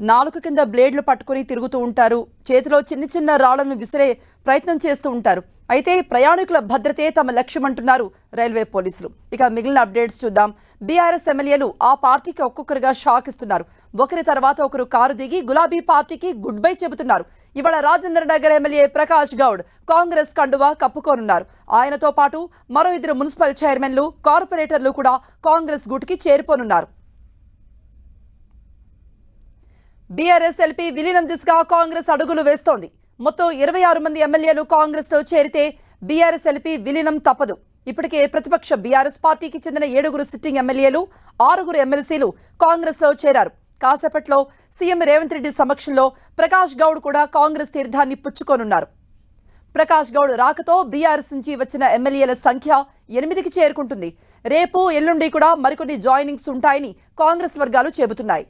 నాలుక కింద బ్లేడ్లు పట్టుకుని తిరుగుతూ ఉంటారు. చేతిలో చిన్న చిన్న రాళ్ళను విసిరే ప్రయత్నం చేస్తూ ఉంటారు. అయితే ప్రయాణికుల భద్రతే తమ లక్ష్యం అంటున్నారు రైల్వే పోలీసులు. ఇక మిగిలిన అప్డేట్స్ చూద్దాం. బీఆర్ఎస్ ఎమ్మెల్యేలు ఆ పార్టీకి ఒక్కొక్కరుగా షాక్ ఇస్తున్నారు. ఒకరి తర్వాత ఒకరు కారు దిగి గులాబీ పార్టీకి గుడ్ బై చెబుతున్నారు. ఇవాళ రాజేంద్ర నగర్ ఎమ్మెల్యే ప్రకాష్ గౌడ్ కాంగ్రెస్ కండువా కప్పుకోనున్నారు. ఆయనతో పాటు మరో ఇద్దరు మున్సిపల్ చైర్మన్లు కార్పొరేటర్లు కూడా కాంగ్రెస్ గుట్కి చేరిపోనున్నారు బీఆర్ఎస్ఎల్పీ విలీనం దిశగా కాంగ్రెస్ అడుగులు వేస్తోంది. మొత్తం ఇరవై ఆరు మంది ఎమ్మెల్యేలు కాంగ్రెస్లో చేరితే బీఆర్ఎస్ఎల్పీ విలీనం తప్పదు. ఇప్పటికే ప్రతిపక్ష బీఆర్ఎస్ పార్టీకి చెందిన ఏడుగురు సిట్టింగ్ ఎమ్మెల్యేలు ఆరుగురు ఎమ్మెల్సీలు కాంగ్రెస్లో చేరారు. కాసేపట్లో సీఎం రేవంత్ రెడ్డి సమక్షంలో ప్రకాష్ గౌడ్ కూడా కాంగ్రెస్ తీర్థాన్ని పుచ్చుకోనున్నారు. ప్రకాష్ గౌడ్ రాకతో బీఆర్ఎస్ నుంచి వచ్చిన ఎమ్మెల్యేల సంఖ్య ఎనిమిదికి చేరుకుంటుంది. రేపు ఎల్లుండి కూడా మరికొన్ని జాయినింగ్స్ ఉంటాయని కాంగ్రెస్ వర్గాలు చెబుతున్నాయి.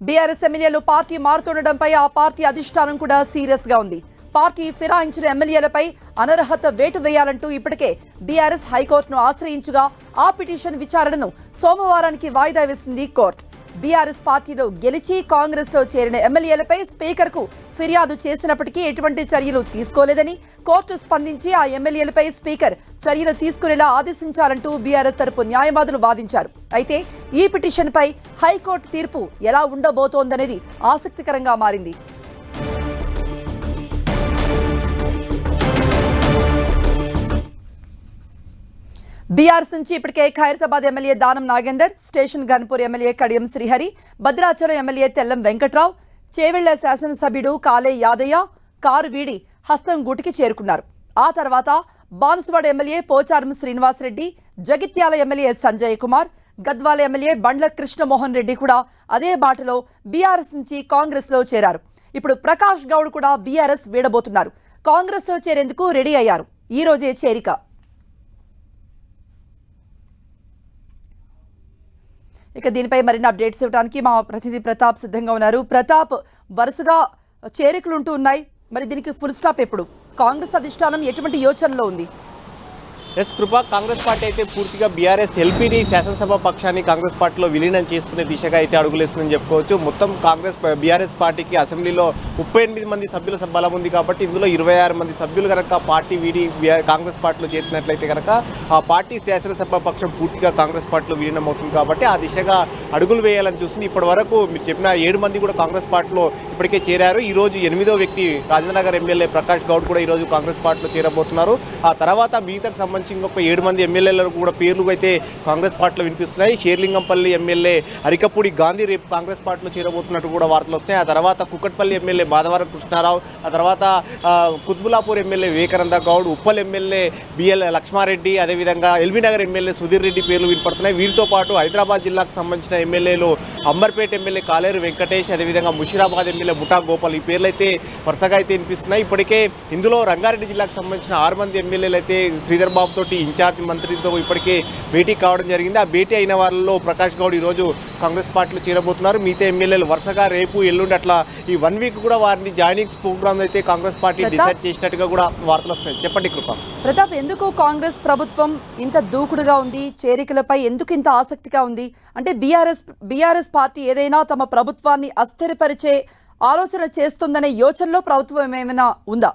బీఆర్ఎస్ ఎమ్మెల్యేలు పార్టీ మారుతుండటంపై ఆ పార్టీ అధిష్టానం కూడా సీరియస్గా ఉంది. పార్టీ ఫిరాయించిన ఎమ్మెల్యేలపై అనర్హత వేటు వేయాలంటూ ఇప్పటికే బీఆర్ఎస్ హైకోర్టును ఆశ్రయించగా ఆ పిటిషన్ విచారణను సోమవారానికి వాయిదా వేసింది కోర్టు. బీఆర్ఎస్ పార్టీలో గెలిచి కాంగ్రెస్లో చేరిన ఎమ్మెల్యేలపై స్పీకర్కు ఫిర్యాదు చేసినప్పటికీ ఎటువంటి చర్యలు తీసుకోలేదని కోర్టు స్పందించి ఆ ఎమ్మెల్యేలపై స్పీకర్ చర్యలు తీసుకునేలా ఆదేశించాలంటూ బీఆర్ఎస్ తరపు న్యాయవాదులు వాదించారు. అయితే ఈ పిటిషన్పై హైకోర్టు తీర్పు ఎలా ఉండబోతోందనేది ఆసక్తికరంగా మారింది. బీఆర్ఎస్ నుంచి ఇప్పటికే Khairatabad MLA Danam Nagender station Ghanpur MLA Kadiyam Srihari Bhadrachalam MLA Tellam Venkatrao Chevella శాసనసభ్యుడు కాలే యాదయ్య కారు వీడి హస్తం గూటికి చేరుకున్నారు. ఆ తర్వాత Banswada MLA Pocharam Srinivasa Reddy Jagtial MLA Sanjay Kumar Gadwal MLA Bandla Krishnamohan Reddy కూడా అదే బాటలో బీఆర్ఎస్ నుంచి కాంగ్రెస్లో చేరారు. ఇప్పుడు ప్రకాష్ గౌడ్ కూడా బీఆర్ఎస్ వీడబోతున్నారు. కాంగ్రెస్లో చేరేందుకు రెడీ అయ్యారు. ఈ రోజే చేరిక. ఇక దీనిపై మరిన్ని అప్డేట్స్ ఇవ్వడానికి మా ప్రతినిధి ప్రతాప్ సిద్ధంగా ఉన్నారు. ప్రతాప్ వరుసగా చేరికలు ఉంటూ ఉన్నాయి. మరి దీనికి ఫుల్ స్టాప్ ఎప్పుడు? కాంగ్రెస్ అధిష్టానం ఎటువంటి యోచనలో ఉంది? ఎస్ కృప. కాంగ్రెస్ పార్టీ అయితే పూర్తిగా బీఆర్ఎస్ ఎల్పీని శాసనసభ పక్షాన్ని కాంగ్రెస్ పార్టీలో విలీనం చేసుకునే దిశగా అయితే అడుగులేస్తుందని చెప్పుకోవచ్చు. మొత్తం కాంగ్రెస్ బీఆర్ఎస్ పార్టీకి అసెంబ్లీలో ముప్పై ఎనిమిది మంది సభ్యుల బలం ఉంది కాబట్టి ఇందులో ఇరవై ఆరు మంది సభ్యులు కనుక పార్టీ వీడి కాంగ్రెస్ పార్టీలో చేరినట్లయితే కనుక ఆ పార్టీ శాసనసభ పక్షం పూర్తిగా కాంగ్రెస్ పార్టీలో విలీనం అవుతుంది కాబట్టి ఆ దిశగా అడుగులు వేయాలని చూస్తుంది. ఇప్పటి వరకు మీరు చెప్పిన ఏడు మంది కూడా కాంగ్రెస్ పార్టీలో ఇప్పటికే చేరారు. ఈ రోజు ఎనిమిదో వ్యక్తి రాజేంద్రనగర్ ఎమ్మెల్యే ప్రకాష్ గౌడ్ కూడా ఈ రోజు కాంగ్రెస్ పార్టీలో చేరబోతున్నారు. ఆ తర్వాత మిగతాకు సంబంధించి ఇంకొక ఏడు మంది ఎమ్మెల్యేలను కూడా పేర్లు అయితే కాంగ్రెస్ పార్టీలో వినిపిస్తున్నాయి. షేర్లింగంపల్లి ఎమ్మెల్యే అరికపూడి గాంధీ రేపు కాంగ్రెస్ పార్టీలో చేరబోతున్నట్టు కూడా వార్తలు వస్తున్నాయి. ఆ తర్వాత కుక్కట్పల్లి ఎమ్మెల్యే మాధవరం కృష్ణారావు ఆ తర్వాత Quthbullapur MLA Vivekananda Goud Uppal MLA B L Lakshmareddy అదేవిధంగా ఎల్బీనగర్ ఎమ్మెల్యే సుధీర్ రెడ్డి పేర్లు వినపడుతున్నాయి. వీరితో పాటు హైదరాబాద్ జిల్లాకు సంబంధించిన ఎమ్మెల్యేలు అంబర్పేట ఎమ్మెల్యే కాలేరు వెంకటేష్ అదేవిధంగా ముషిరాబాద్ ఎమ్మెల్యే ముఠా గోపాల్ ఈ పేర్లు అయితే వరుసగా అయితే వినిపిస్తున్నాయి. ఇప్పటికే ఇందులో రంగారెడ్డి జిల్లాకు సంబంధించిన ఆరు మంది ఎమ్మెల్యేలు అయితే శ్రీధర్ బాబు తోటి ఇన్ఛార్జ్ మంత్రితో ఇప్పటికే భేటీ కావడం జరిగింది. ఆ భేటీ అయిన వాళ్ళలో ప్రకాష్ గౌడ్ ఈరోజు కాంగ్రెస్ పార్టీలో చేరబోతున్నారు. మిగతా ఎమ్మెల్యేలు వరుసగా రేపు ఎల్లుండి అట్లా ఈ వన్ వీక్ కూడా వారిని జాయినింగ్స్ ప్రోగ్రామ్ అయితే కాంగ్రెస్ పార్టీ. డిసైడ్ చేసినట్టుగా కూడా వార్తలు వస్తున్నాయి. చెప్పండి కృప. ప్రతాప్ ఎందుకు కాంగ్రెస్ ప్రభుత్వం ఇంత దూకుడుగా ఉంది? చేరికలపై ఎందుకు ఇంత ఆసక్తిగా ఉంది? అంటే బీఆర్ఎస్ బీఆర్ఎస్ పార్టీ ఏదైనా తమ ప్రభుత్వాన్ని అస్థిరపరిచే ఆలోచన చేస్తుందనే యోచనలో ప్రభుత్వం ఏమైనా ఉందా?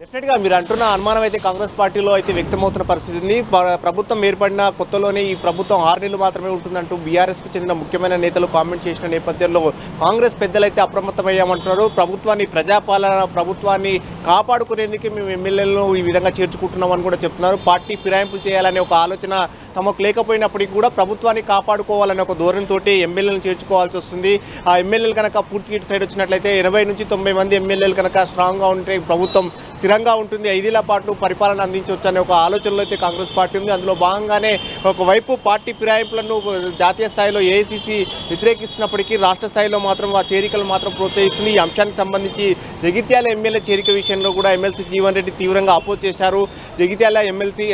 డెఫినెట్గా మీరు అంటున్న అనుమానం అయితే కాంగ్రెస్ పార్టీలో అయితే వ్యక్తమవుతున్న పరిస్థితి ఉంది ప్రభుత్వం ఏర్పడిన కొత్తలోనే ఈ ప్రభుత్వం ఆరు నెలలు మాత్రమే ఉంటుందంటూ బీఆర్ఎస్కు చెందిన ముఖ్యమైన నేతలు కామెంట్ చేసిన నేపథ్యంలో కాంగ్రెస్ పెద్దలైతే అప్రమత్తమయ్యామంటున్నారు. ప్రభుత్వాన్ని ప్రజాపాలన ప్రభుత్వాన్ని కాపాడుకునేందుకు మేము ఎమ్మెల్యేలను ఈ విధంగా చేర్చుకుంటున్నామని కూడా చెప్తున్నారు. పార్టీ ఫిరాయింపులు చేయాలనే ఒక ఆలోచన తమకు లేకపోయినప్పటికీ కూడా ప్రభుత్వాన్ని కాపాడుకోవాలనే ఒక ధోరణితో ఎమ్మెల్యేలను చేర్చుకోవాల్సి వస్తుంది. ఆ ఎమ్మెల్యేలు కనుక పూర్తి ఇటు సైడ్ వచ్చినట్లయితే ఎనభై నుంచి తొంభై మంది ఎమ్మెల్యేలు కనుక స్ట్రాంగ్గా ఉంటే ప్రభుత్వం స్థిరంగా ఉంటుంది. ఐదేళ్ళ పాటు పరిపాలన అందించవచ్చు అనే ఒక ఆలోచనలో అయితే కాంగ్రెస్ పార్టీ ఉంది. అందులో భాగంగానే ఒకవైపు పార్టీ ఫిరాయింపులను జాతీయ స్థాయిలో ఏఐసీసీ వ్యతిరేకిస్తున్నప్పటికీ రాష్ట్ర స్థాయిలో మాత్రం ఆ చేరికలు మాత్రం ప్రోత్సహిస్తుంది. ఈ అంశానికి సంబంధించి జగిత్యాల ఎమ్మెల్యే చేరిక విషయంలో కూడా ఎమ్మెల్సీ జీవన్ రెడ్డి తీవ్రంగా అపోజ్ చేశారు. జగిత్యాల ఎమ్మెల్సీ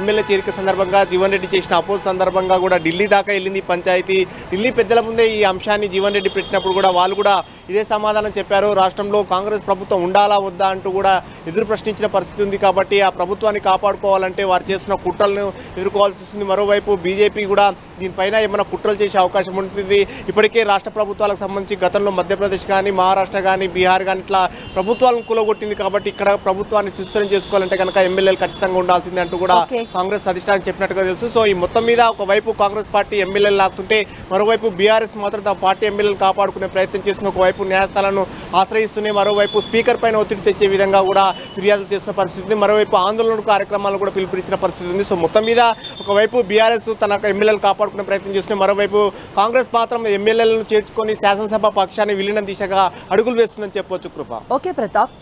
ఎమ్మెల్యే చేరిక సందర్భంగా జీవన్ రెడ్డి రెడ్డి చేసిన అపోజ్ సందర్భంగా కూడా ఢిల్లీ దాకా వెళ్ళింది పంచాయతీ. ఢిల్లీ పెద్దల ముందే ఈ అంశాన్ని జీవన్ రెడ్డి పెట్టినప్పుడు కూడా వాళ్ళు కూడా ఇదే సమాధానం చెప్పారు. రాష్ట్రంలో కాంగ్రెస్ ప్రభుత్వం ఉండాలా వద్దా అంటూ కూడా ఎదురు ప్రశ్నించిన పరిస్థితి ఉంది కాబట్టి ఆ ప్రభుత్వాన్ని కాపాడుకోవాలంటే వారు చేస్తున్న కుట్రలను ఎదుర్కోవాల్సి వస్తుంది. మరోవైపు బీజేపీ కూడా దీనిపైన ఏమైనా కుట్రలు చేసే అవకాశం ఉంటుంది. ఇప్పటికే రాష్ట్ర ప్రభుత్వాలకు సంబంధించి గతంలో మధ్యప్రదేశ్ కానీ మహారాష్ట్ర కానీ బీహార్ కానీ ఇట్లా ప్రభుత్వాలను కూలగొట్టింది కాబట్టి ఇక్కడ ప్రభుత్వాన్ని సుస్థిరం చేసుకోవాలంటే కనుక ఎమ్మెల్యేలు ఖచ్చితంగా ఉండాల్సిందే అంటూ కూడా. కాంగ్రెస్ అధిష్టానం చెప్పినట్టుగా తెలుసు. సో ఈ మొత్తం మీద ఒకవైపు కాంగ్రెస్ పార్టీ ఎమ్మెల్యేలు లాగుతుంటే మరోవైపు బీఆర్ఎస్ మాత్రం తమ పార్టీ ఎమ్మెల్యేలు కాపాడుకునే ప్రయత్నం చేస్తున్న ఒకవైపు న్యాయస్థానాలను ఆశ్రయిస్తూనే మరోవైపు స్పీకర్ పైన ఒత్తిడి తెచ్చే విధంగా కూడా ఫిర్యాదులు చేసిన పరిస్థితి ఉంది. మరోవైపు ఆందోళన కార్యక్రమాలు కూడా పిలుపునిచ్చిన పరిస్థితి ఉంది. సో మొత్తం మీద ఒకవైపు బీఆర్ఎస్ తన ఎమ్మెల్యేలు కాపాడుకునే ప్రయత్నం చేస్తుంది మరోవైపు కాంగ్రెస్ మాత్రం ఎమ్మెల్యేలను చేర్చుకొని శాసనసభ పక్షాన్ని విలీనం దిశగా అడుగులు వేస్తుందని చెప్పవచ్చు కృప. ఓకే ప్రతాప్.